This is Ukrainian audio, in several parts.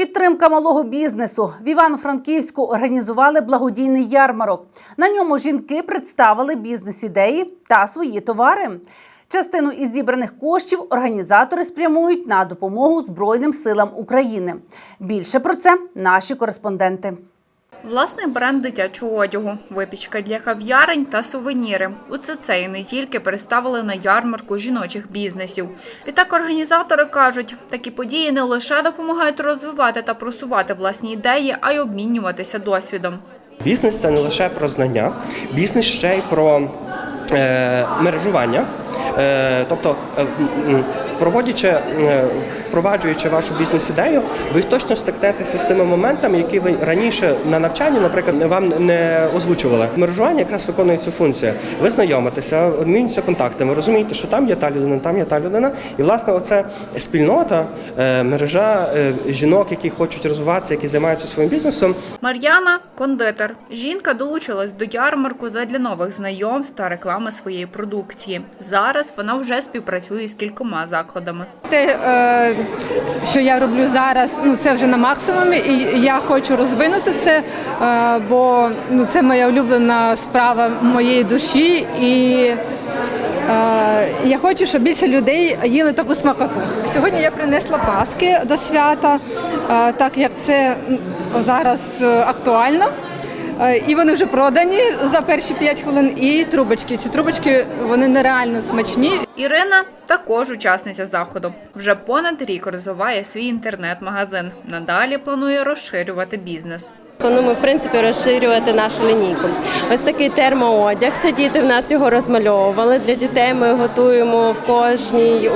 Підтримка малого бізнесу в Івано-Франківську організували благодійний ярмарок. На ньому жінки представили бізнес-ідеї та свої товари. Частину із зібраних коштів організатори спрямують на допомогу Збройним силам України. Більше про це наші кореспонденти. Власний бренд дитячого одягу, випічка для кав'ярень та сувеніри. Усе це і не тільки представили на ярмарку жіночих бізнесів. Відтак організатори кажуть, такі події не лише допомагають розвивати та просувати власні ідеї, а й обмінюватися досвідом. Бізнес це не лише про знання, бізнес ще й про е, мережування. Е, тобто, е, проводячи, е, впроваджуючи вашу бізнес-ідею, ви точно стикнетеся з тими моментами, які ви раніше на навчанні, наприклад, вам не озвучували. Мережування якраз виконує цю функцію. Ви знайомитеся, обмінюєтеся контактами, розумієте, що там є та людина, там є та людина. І власне, оце спільнота, мережа жінок, які хочуть розвиватися, які займаються своїм бізнесом, Мар'яна кондитер. Жінка долучилась до ярмарку задля нових знайомств та реклами своєї продукції. Зараз вона вже співпрацює з кількома закладами. Те, е, що я роблю зараз, ну це вже на максимумі, і я хочу розвинути це, е, бо ну це моя улюблена справа моєї душі, і е, я хочу, щоб більше людей їли таку смакоту. Сьогодні я принесла паски до свята, так як це зараз актуально. Е, І вони вже продані за перші 5 хвилин. І трубочки. Ці трубочки вони нереально смачні. Ірина також учасниця заходу. Вже понад рік розвиває свій інтернет-магазин. Надалі планує розширювати бізнес. Плануємо в принципі розширювати нашу лінійку. Ось такий термоодяг. Це діти в нас його розмальовували. Для дітей ми готуємо в кожній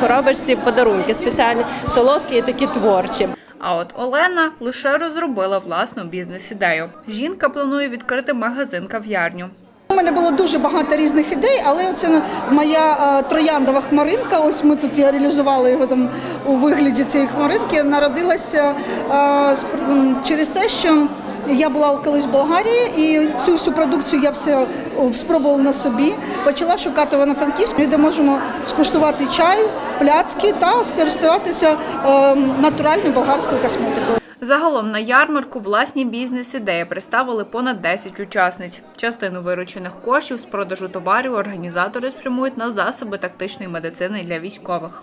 коробочці подарунки спеціальні, солодкі і такі творчі. А от Олена лише розробила власну бізнес-ідею. Жінка планує відкрити магазин-кав'ярню. У мене було дуже багато різних ідей, але це моя е, трояндова хмаринка. Ось ми тут я реалізували його там у вигляді цієї хмаринки. Народилася е, через те, що я була колись в Болгарії, і цю всю продукцію я все спробувала на собі. Почала шукати в Івано-Франківську, де можемо скуштувати чай, пляцки та скористуватися е, натуральною болгарською косметикою. Загалом на ярмарку власні бізнес-ідеї представили понад 10 учасниць. Частину виручених коштів з продажу товарів організатори спрямують на засоби тактичної медицини для військових.